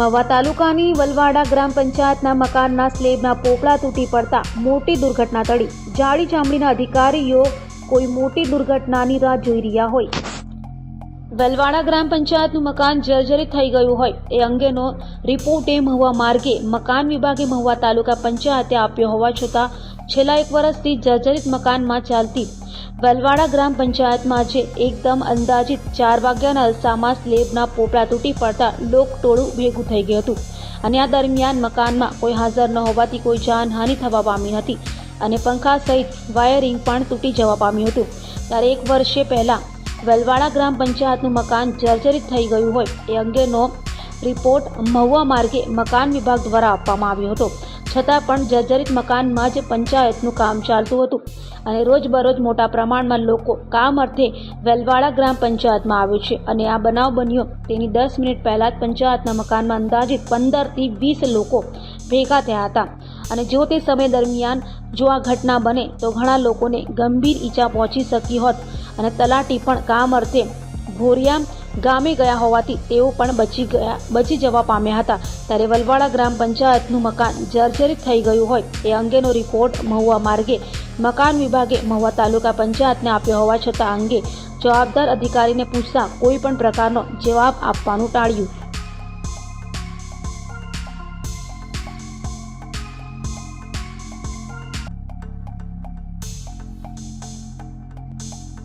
મવા તાલુકાની વલવાડા ગ્રામ પંચાયતના મકાનના સ્લેબના પોપડા તૂટી પડતા મોટી દુર્ઘટના ટળી. જાડી ચામડીના અધિકારીઓ કોઈ મોટી દુર્ઘટનાની રાહ જોઈ રહ્યા હોય. વેલવાડા ગ્રામ પંચાયતનું મકાન જર્જરિત થઈ ગયું હોય. એ અંગેનો રિપોર્ટ એ મહુવા માર્ગે મકાન વિભાગે મહુવા તાલુકા પંચાયતે આપ્યો હોવા છતાં છેલ્લા એક વર્ષથી જર્જરિત મકાનમાં ચાલતી વેલવાડા ગ્રામ પંચાયતમાં આજે એકદમ અંદાજિત ચાર વાગ્યાના અરસામાં સ્લેબના પોપડા તૂટી પડતા લોકટોળું ભેગું થઈ ગયું હતું. અને આ દરમિયાન મકાનમાં કોઈ હાજર ન હોવાથી કોઈ જાનહાનિ થવા પામી નથી અને પંખા સહિત વાયરિંગ પણ તૂટી જવા પામ્યું હતું. ત્યારે એક વર્ષે પહેલા વેલવાડા ગ્રામ પંચાયતનું મકાન જર્જરિત થઈ ગયું હોય એ અંગેનો રિપોર્ટ મહુવા માર્ગે મકાન વિભાગ દ્વારા આપવામાં આવ્યો હતો. છતાં પણ જર્જરિત મકાનમાં જ પંચાયતનું કામ ચાલતું હતું અને રોજબરોજ મોટા પ્રમાણમાં લોકો કામ અર્થે વેલવાડા ગ્રામ પંચાયતમાં આવ્યો છે અને આ બનાવ બન્યો. તેની દસ મિનિટ પહેલાં જ પંચાયતના મકાનમાં અંદાજિત પંદરથી વીસ લોકો ભેગા થયા હતા. અને જો તે સમય દરમિયાન જો આ ઘટના બને તો ઘણા લોકોને ગંભીર ઈજા પહોંચી શકી હોત. અને તલાટી પણ કામ અર્થે ભોરિયા ગામે ગયા હોવાથી તેઓ પણ બચી ગયા, બચી જવા પામ્યા હતા. ત્યારે વલવાડા ગ્રામ પંચાયતનું મકાન જર્જરિત થઈ ગયું હોય એ અંગેનો રિપોર્ટ મહુવા માર્ગે, મકાન વિભાગે મહુવા તાલુકા પંચાયતને આપ્યો હોવા છતાં અંગે જવાબદાર અધિકારીને પૂછતા કોઈ પણ પ્રકારનો જવાબ આપવાનું ટાળ્યું.